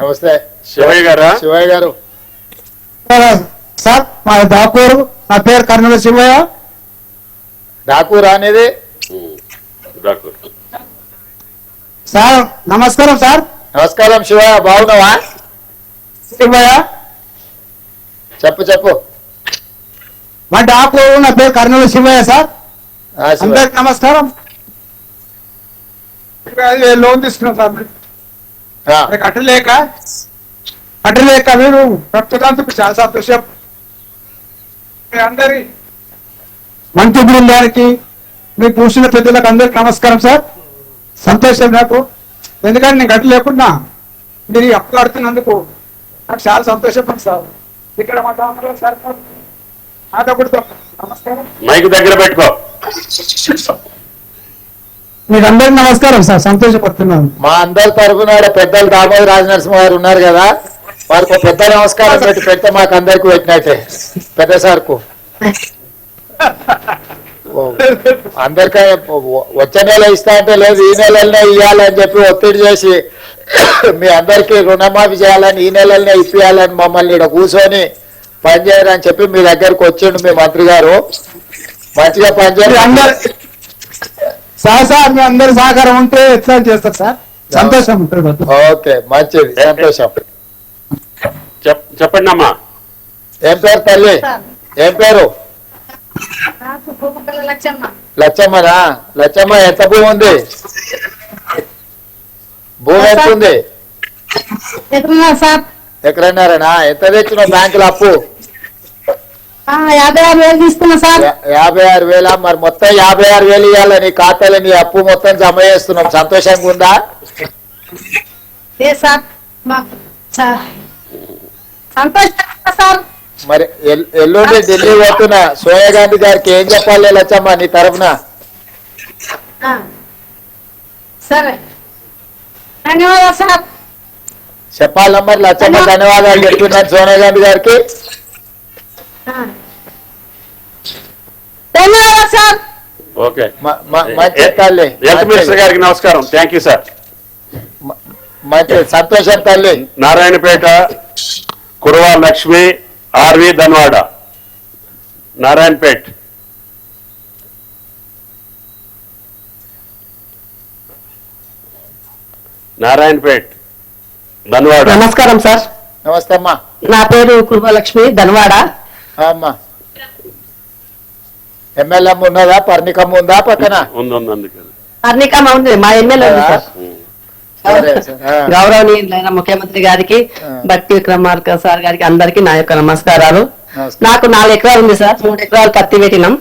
నమస్తే. శివయ్య గారా? శివయ్య గారు. సార్ మా దాపూర్ నా పేరు కర్నూలు శివయ్య. డాకూర్ అనేది? సార్ నమస్కారం సార్. నమస్కారం శివయ్య బాగున్నావా? శివయ్య. చెప్పు చెప్పు. మా డాపూర్ నా పేరు కర్నూలు శివయ్య సార్. అందరికి నమస్కారం. లోన్ తీసుకున్నాం సార్? కట్టలేక కట్టలేక మీరు చాలా సంతోషం. అందరి మంచి బృందానికి మీ కూర్చున్న పెద్దలకు అందరికి నమస్కారం సార్. సంతోషం నాకు. ఎందుకంటే నేను కట్టలేకుండా మీరు ఈ అప్పులు ఆడుతున్నందుకు నాకు చాలా సంతోషం సార్. ఇక్కడ మా దాంట్లో సార్ నమస్కారం. మైక్ దగ్గర పెట్టుకో. మీకు అందరికి నమస్కారం సార్ సంతోషపడుతున్నాను. మా అందరి తరఫున పెద్దలు దామోదర రాజనరసింహ గారు ఉన్నారు కదా వారికి పెద్ద నమస్కారం పెట్టి పెడితే మాకు అందరికి పెట్టినట్టే పెద్ద సార్కు. అందరికీ వచ్చే నెల ఇస్తా అంటే లేదు ఈ నెలలోనే ఇవ్వాలని చెప్పి ఒత్తిడి చేసి మీ అందరికీ రుణమాఫీ చేయాలని ఈ నెలలోనే ఇప్పియాలని మమ్మల్ని ఇక్కడ కూర్చొని పనిచేయరని చెప్పి మీ దగ్గరకు వచ్చిండు మీ మంత్రి గారు. మంచిగా మీరు పనిచేయండి అందరు సార్ సార్ మీ అందరి సహకారం ఉంటే ఎట్లా చేస్తారు సార్? సంతోషం ఉంటుంది ఓకే మంచిది సంతోషం. చెప్ చెప్పండి అమ్మా. ఏం పేరు తల్లి? ఏం పేరు? భూపకల లచ్చమ్మ లచ్చమ్మనా? లచ్చమ్మ ఎంత భూమి ఉంది? భూమి ఎంత ఉంది? ఎక్కడన్నారనా? ఎంత తెచ్చినావు బ్యాంకులో అప్పు? యాభై ఆరు వేలు తీసుకున్నా సార్. యాభై ఆరు వేల? మరి మొత్తం యాభై ఆరు వేలు ఇవ్వాలి నీ ఖాతాలో నీ అప్పు మొత్తం జమ చేస్తున్నాం. సంతోషంగా ఉందా? మరి ఎల్- ఎల్లుండి ఢిల్లీ పోతున్నా. సోనియా గాంధీ గారికి ఏం చెప్పాలి లచ్చమ్మ నీ తరఫున. సరే. ధన్యవాదాలు సార్. చెప్పాలమ్మా లచ్చమ్మ ధన్యవాదాలు చెప్తున్నాను సోనియా గాంధీ గారికి. ధన్యవాదాలు సార్. ఓకే. మ- మ- మంచి తల్లి హెల్త్ మినిస్టర్ గారికి నమస్కారం. Thank you sir. సంతోషం తల్లి. నారాయణపేట కురవా లక్ష్మి ఆర్వి ధన్వాడ. నారాయణపేట్. నారాయణపేట్ ధన్వాడ. నమస్కారం సార్. నమస్తే అమ్మా. నా పేరు కుర్మలక్ష్మి ధన్వాడ. ఆ అమ్మా. ఎమ్మెల్యే ఉన్నదా పర్ణికమ్మ ఉందా పక్కన ఉంది మా ఎమ్మెల్యే ఉంది సార్ సరే, సరే. ఆ. గౌరవనీయులైన ముఖ్యమంత్రి గారికి. బట్టి విక్రమార్క సార్ గారికి అందరికి నా యొక్క నమస్కారాలు నమస్కారం. నాకు నాలుగు ఎకరాలు ఉంది సార్ మూడు ఎకరాలు పత్తి పెట్టినాం.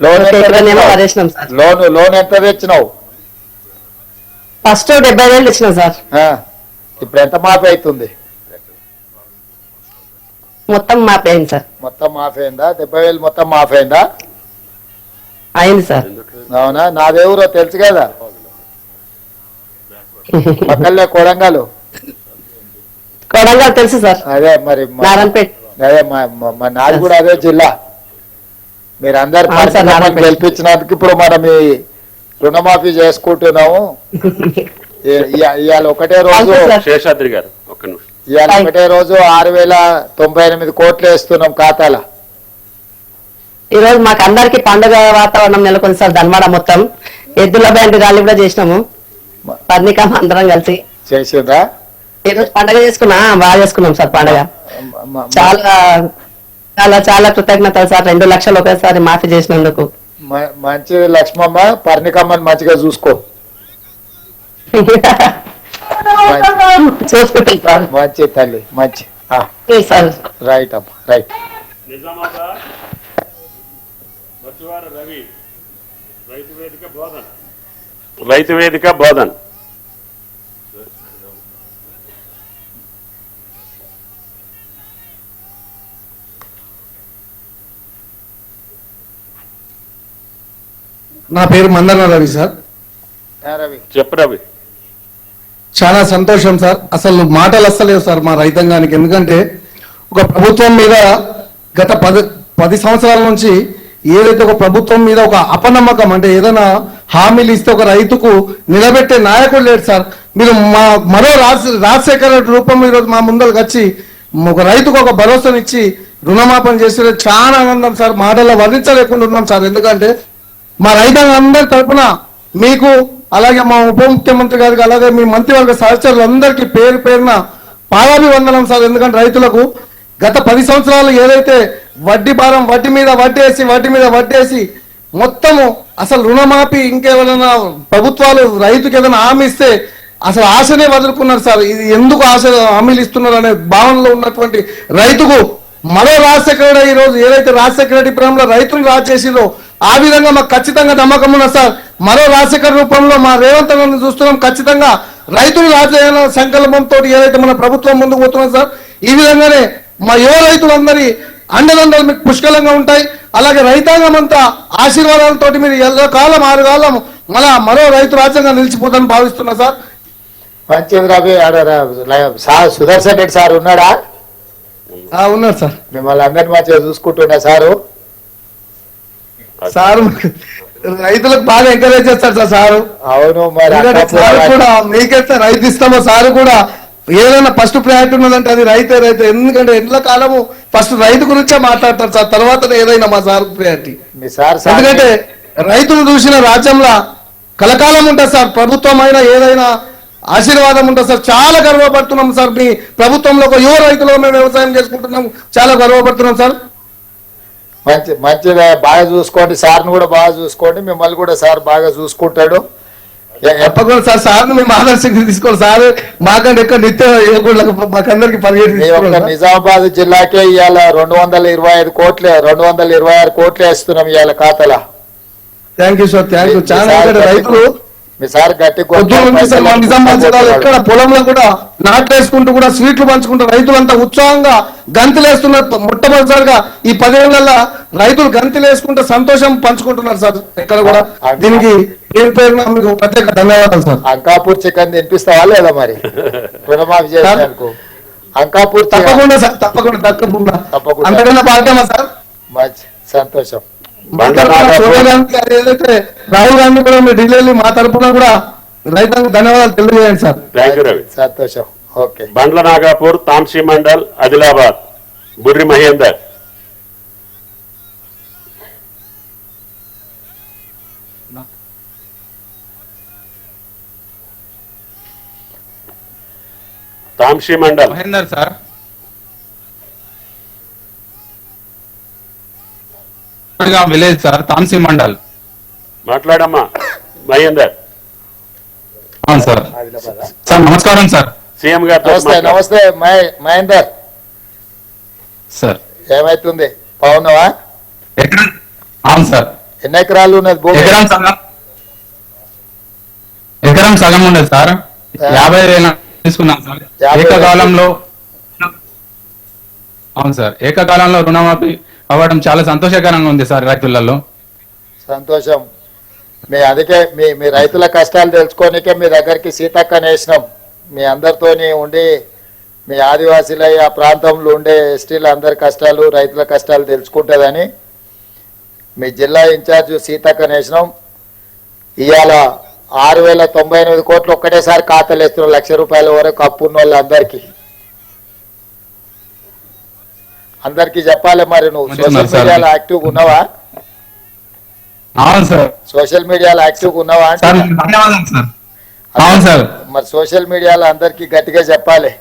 లోన్ లోన్ ఎంత తెచ్చినావు ఫస్ట్ డెబ్బై వేలు ఇచ్చినాం సార్ ఆ. ఇప్పుడు ఎంత మాఫీ అవుతుంది మొత్తం మాపేయండి సార్. మొత్తం మాఫీ అయిందా డెబ్బై వేలు మొత్తం మాఫీ అయిందా అయింది సార్. అవునా? నాదేవురో తెలుసు కదా? పక్కనే కొడంగల్. కొడంగల్ తెలుసు సార్. అదే మరి మా- అదే మా- మా- మా నాది కూడా అదే జిల్లా. మీరు అందరు. గెలిపించినందుకు ఇప్పుడు మనం ఈ రుణమాఫీ చేసుకుంటున్నాము. ఇవాళ ఒకటే రోజు. శేషాద్రి గారు ఒక్క నిమిషం. ఇవాళ ఒకటే రోజు ఆరు వేల తొంభై ఎనిమిది కోట్లు వేస్తున్నాం ఖాతాల. ఈ రోజు మాకు అందరికి పండుగ వాతావరణం నెలకొంది సార్ ధన్వాడ మొత్తం. ఎద్దుల బ్యాండ్ గాలి కూడా చేసినాము. పర్ణికమ్మ అందరం కలిసి. చేసిందా ఈ రోజు పండగ చేసుకున్నా బాగా చేసుకున్నాం సార్ పండగ. చాలా చాలా చాలా కృతజ్ఞతలు సార్. రెండు లక్షలు ఒకేసారి మాఫీ చేసినందుకు. మంచిది లక్ష్మమ్మ పర్ణికమ్మని మంచిగా చూసుకో. మంచి తల్లి మంచి. రైట్ అమ్మ రైట్ రవి రైతు వేదిక బోధన్. రైతు వేదిక బోధన్. నా పేరు మందన రవి సార్. ఆ, రవి. చెప్పు రవి. చాలా సంతోషం సార్. అసలు మాటలు అస్సలేవు సార్ మా రైతాంగానికి. ఎందుకంటే ఒక ప్రభుత్వం మీద గత పది పది సంవత్సరాల నుంచి ఏదైతే ఒక ప్రభుత్వం మీద ఒక అపనమ్మకం అంటే ఏదైనా హామీలు ఇస్తే ఒక రైతుకు నిలబెట్టే నాయకుడు లేడు సార్. మీరు మా మరో రాజ రాజశేఖర రూపంలో ఈరోజు మా ముందరకు వచ్చి ఒక రైతుకు ఒక భరోసానిచ్చి రుణమాపన చేసే చాలా ఆనందం సార్. మాటల్లో వర్ణించలేకుండా ఉన్నాం సార్. ఎందుకంటే మా రైతాంగం అందరి తరపున మీకు అలాగే మా ఉప ముఖ్యమంత్రి గారికి అలాగే మీ మంత్రివర్గ సహచరులందరికీ పేరు పేరున పాదాభివందనం సార్. ఎందుకంటే రైతులకు గత పది సంవత్సరాలు ఏదైతే వడ్డీ భారం వడ్డీ మీద వడ్డేసి వడ్డీ మీద వడ్డేసి మొత్తము అసలు రుణమాఫీ ఇంకేమైనా ప్రభుత్వాలు రైతుకి ఏదైనా హామీ ఇస్తే అసలు ఆశనే వదులుకున్నారు సార్. ఇది ఎందుకు ఆశ హామీలు ఇస్తున్నారు అనే భావనలో ఉన్నటువంటి రైతుకు మరో రాజశేఖర రెడ్డి ఈ రోజు ఏదైతే రాజశేఖర రెడ్డి ప్రేమలో రైతులు రాజు ఆ విధంగా మాకు ఖచ్చితంగా నమ్మకం ఉన్నది సార్. మరో రాజశేఖర రూపంలో మా రేవంత్ అన్నని చూస్తున్నాం. ఖచ్చితంగా రైతులు రాజేయాల సంకల్పంతో ఏదైతే మన ప్రభుత్వం ముందుకు పోతున్నది సార్ ఈ విధంగానే మా యువ రైతులందరి అండదండలు మీకు పుష్కలంగా ఉంటాయి. అలాగే రైతాంగం అంతా ఆశీర్వాదాలతో మీరు ఎల్లో కాలం ఆరు కాలం మళ్ళా మరో రైతు రాజ్యంగా నిలిచిపోతానని భావిస్తున్నా sir. Sir Sudarshan Reddy sir ఉన్నాడా? ఆ, ఉన్నారు సార్. మిమ్మల్ని అందరిని మంచిగా చూసుకుంటున్నా సారు. సార్ రైతులకు బాగా ఎంకరేజ్ చేస్తారు సార్ సారు. అవును సార్ కూడా మీకైతే రైతు ఇస్తామో సార్ కూడా ఏదైనా ఫస్ట్ ప్రయారిటీ ఉన్నదంటే అది రైతే రైతు. ఎందుకంటే ఎండ్ల కాలము ఫస్ట్ రైతు గురించే మాట్లాడతారు సార్. తర్వాత ఏదైనా మా సార్ ప్రయారిటీ ఎందుకంటే రైతులు చూసిన రాజ్యంలో కలకాలం ఉంటుంది సార్. ప్రభుత్వం అయినా ఏదైనా ఆశీర్వాదం ఉంటుంది సార్. చాలా గర్వపడుతున్నాం సార్. మీ ప్రభుత్వంలో ఒక యువ రైతులు మేము వ్యవసాయం చేసుకుంటున్నాం. చాలా గర్వపడుతున్నాం సార్. మంచి మంచిగా బాగా చూసుకోండి. సార్ని కూడా బాగా చూసుకోండి. మిమ్మల్ని కూడా సార్ బాగా చూసుకుంటాడు. ఎ- ఎప్ప- తప్పకుండా సార్ సార్ మేము ఆదర్శంగా తీసుకోవాలి. సార్ మాకంటే ఎక్కువ నిత్య మాకందరికి సార్. నిజామాబాద్ జిల్లాకే ఇవాళ రెండు వందల ఇరవై ఐదు కోట్లు రెండు వందల ఇరవై ఆరు కోట్లు వేస్తున్నాం ఇవాళ ఖాతాలో. Thank you sir thank you చాలా రైతులు మీ సార్ గట్టి ఎక్కడ పొలంలో కూడా నాట్లేసుకుంటూ కూడా స్వీట్లు పంచుకుంటూ రైతులంతా ఉత్సాహంగా గంతులేస్తున్నారు మొట్టమొదటిసారిగా ఈ పదేళ్ళలో రైతులు గంతులేసుకుంటూ సంతోషం పంచుకుంటున్నారు సార్. ఎక్కడ కూడా దీనికి పేరు పేరున మీకు ప్రత్యేక ధన్యవాదాలు సార్. అంకాపూర్ చికెన్ తినిపిస్తావా లేదా మరి? రుణమాఫీ చేసినందుకు అంకాపూర్ తప్పకుండా సార్ తప్పకుండా తప్పకుండా తప్పకుండా. అంతకన్నా పాడతామా సార్? సంతోషం. రాహుల్ గాంధీ కూడా మీరు ఢిల్లీ మా తరపున కూడా రైతాంగ ధన్యవాదాలు తెలియజేయండి సార్. Thank you Ravi. సంతోషం. Okay. Bandla Nagapur Tamsi mandal Adilabad Burri Mahender. Tamsi mandal. Mahender sir. Village sir Tamsi mandal. మాట్లాడమ్మా. మహేందర్. అవును సార్. సార్ నమస్కారం సార్. సీఎం గారితో నమస్తే. నమస్తే మహే- మహేందర్. సార్. ఏమైతుంది? బాగున్నావా? అవును సార్. ఎన్ని ఎకరాలు ఉన్నది భూమి? ఎకరం సగం. ఎకరం సగం ఉండదు సార్. యాభై వేల తీసుకున్నాం సార్. ఏకకాలంలో అవును సార్. ఏకకాలంలో రుణమాఫీ అవ్వడం చాలా సంతోషకరంగా ఉంది సార్ రైతులలో. సంతోషం. మీ అందుకే మీ మీ రైతుల కష్టాలు తెలుసుకోనికే మీ దగ్గరికి సీతక్క నేసినాం మీ అందరితోని ఉండి మీ ఆదివాసీల ఆ ప్రాంతంలో ఉండే ఎస్టీల అందరి కష్టాలు రైతుల కష్టాలు తెలుసుకుంటుందని మీ జిల్లా ఇన్ఛార్జ్ సీతక్క నేసినాం ఇవాళ ఆరు వేల తొంభై ఎనిమిది కోట్లు ఒక్కటేసారి ఖాతాలు వేస్తున్నాం లక్ష రూపాయల వరకు అప్పు ఉన్న వాళ్ళందరికీ అందరికీ చెప్పాలి మరి నువ్వు. సోషల్. మీడియాలో యాక్టివ్గా ఉన్నావా? అవును సార్. సోషల్ మీడియాలో యాక్టివ్గా ఉన్నావా అవును సార్. మరి సోషల్ మీడియాలో అందరికీ గట్టిగా చెప్పాలి.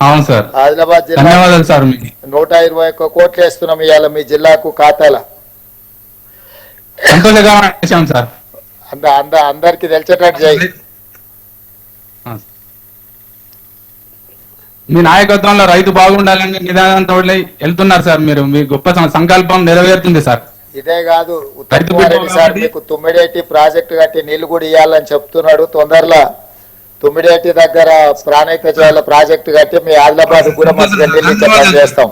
అవును సార్. ఆదిలాబాద్ జిల్లా సార్ నూట ఇరవై ఒక్క కోట్లు వేస్తున్నాం ఇవాళ మీ జిల్లాకు ఖాతాల. సార్. అంద అంద అందరికి తెలిసేటట్టు చేయి. మీ నాయకత్వంలో రైతు బాగుండాలని నిదానంతో వెళ్తున్నారు సార్ మీరు. మీ గొప్ప సంకల్పం నెరవేరుతుంది సార్. ఇదే కాదు సార్ మీకు తుమ్మిడేటి ప్రాజెక్టు కట్టి నీళ్ళు కూడా ఇవ్వాలని చెప్తున్నాడు. తొందరలో తుమ్మిడేటి దగ్గర ప్రాణహిత చేయాల ప్రాజెక్టు కట్టి మీ ఆదిలాబాద్ కూడా మంచిగా నీళ్ళు ఇచ్చేటట్టు చేస్తాం.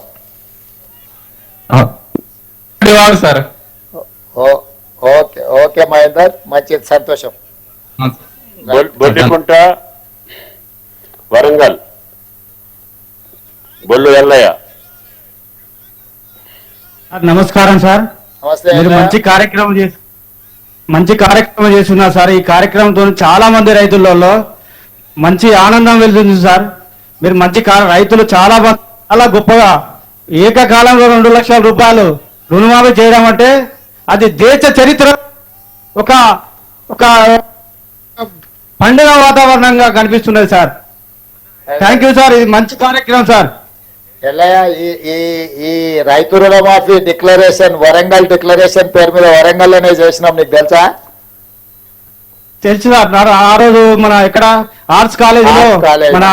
సార్. ఓకే ఓకే మహేందర్ మంచిది సంతోషం. బొల్లికుంట వరంగల్. బొల్లు ఎల్లయ్య. నమస్కారం సార్. మీరు. మంచి కార్యక్రమం చేసి మంచి కార్యక్రమం చేస్తున్నారు సార్. ఈ కార్యక్రమంతో చాలా మంది రైతులలో మంచి ఆనందం వెళ్తుంది సార్. మీరు మంచి రైతులు చాలా చాలా గొప్పగా ఏకకాలంలో రెండు లక్షల రూపాయలు రుణమాఫీ చేయడం అంటే అది దేశ చరిత్ర ఒక ఒక పండుగ వాతావరణంగా కనిపిస్తున్నది సార్. Thank you sir. ఇది మంచి కార్యక్రమం సార్. ఎల్లయ్య ఈ ఈ రైతు రుణమాఫీ డిక్లరేషన్ వరంగల్ డిక్లరేషన్ పేరు మీద వరంగల్లోనే చేసినాం నీకు తెలుసా? తెలుసు ఆ రోజు మన ఇక్కడ ఆర్ట్స్ కాలేజ్. మన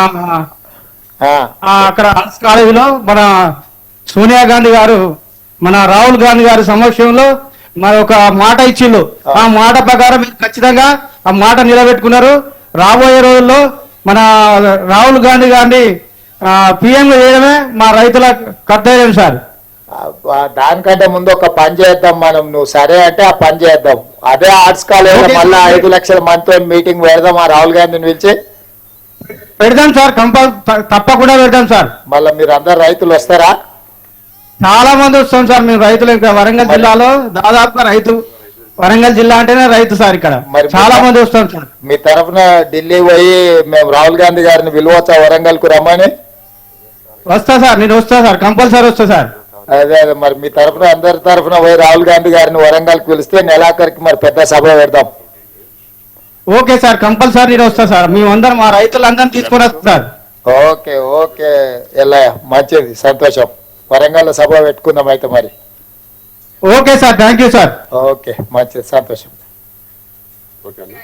ఆ, ఆ అక్కడ ఆర్ట్స్ కాలేజీలో మన సోనియా గాంధీ గారు మన రాహుల్ గాంధీ గారి సమక్షంలో మరి ఒక మాట ఇచ్చిండు. ఆ మాట ప్రకారం మీరు ఖచ్చితంగా ఆ మాట నిలబెట్టుకున్నారు. రాబోయే రోజుల్లో మన రాహుల్ గాంధీ గారిని పిఎం చేయడమే మా రైతుల కర్తవ్యం సార్. దానికంటే ముందు ఒక పని చేద్దాం మనం. నువ్వు సరే అంటే ఆ పని చేద్దాం. అదే ఆర్ట్స్ కాలేజ్. మళ్ళీ ఐదు లక్షల మందితో మీటింగ్ పెడదాం. ఆ రాహుల్ గాంధీని పిలిచి. పెడదాం సార్. కంపల్ తప్పకుండా పెడదాం సార్. మళ్ళీ మీరు అందరు రైతులు వస్తారా? చాలా మంది వస్తాం సార్. మేము రైతులు ఇంకా వరంగల్ జిల్లాలో. దాదాపుగా రైతు వరంగల్ జిల్లా అంటేనే రైతు సార్ ఇక్కడ. మరి చాలా మంది వస్తాం సార్. మీ తరఫున ఢిల్లీ పోయి మేము రాహుల్ గాంధీ గారిని పిలవచ్చా? వరంగల్కు రమ్మని. వస్తా సార్ నేను వస్తా సార్ కంపల్సరీ వస్తా సార్. అదే అదే మరి మీ తరఫున అందరి తరఫున పోయి రాహుల్ గాంధీ గారిని వరంగల్కు పిలిస్తే నెలాఖరికి మరి పెద్ద సభ పెడదాం. ఓకే సార్ కంపల్సరీ నేను వస్తా సార్. మేమందరం మా రైతులందరినీ తీసుకొని వస్తాం సార్. Okay okay. ఎల్లయ్య మంచిది సంతోషం. వరంగల్ సభ పెట్టుకుందాం అయితే మరి. Okay sir thank you sir. Okay మంచిది సంతోషం. ఓకేనా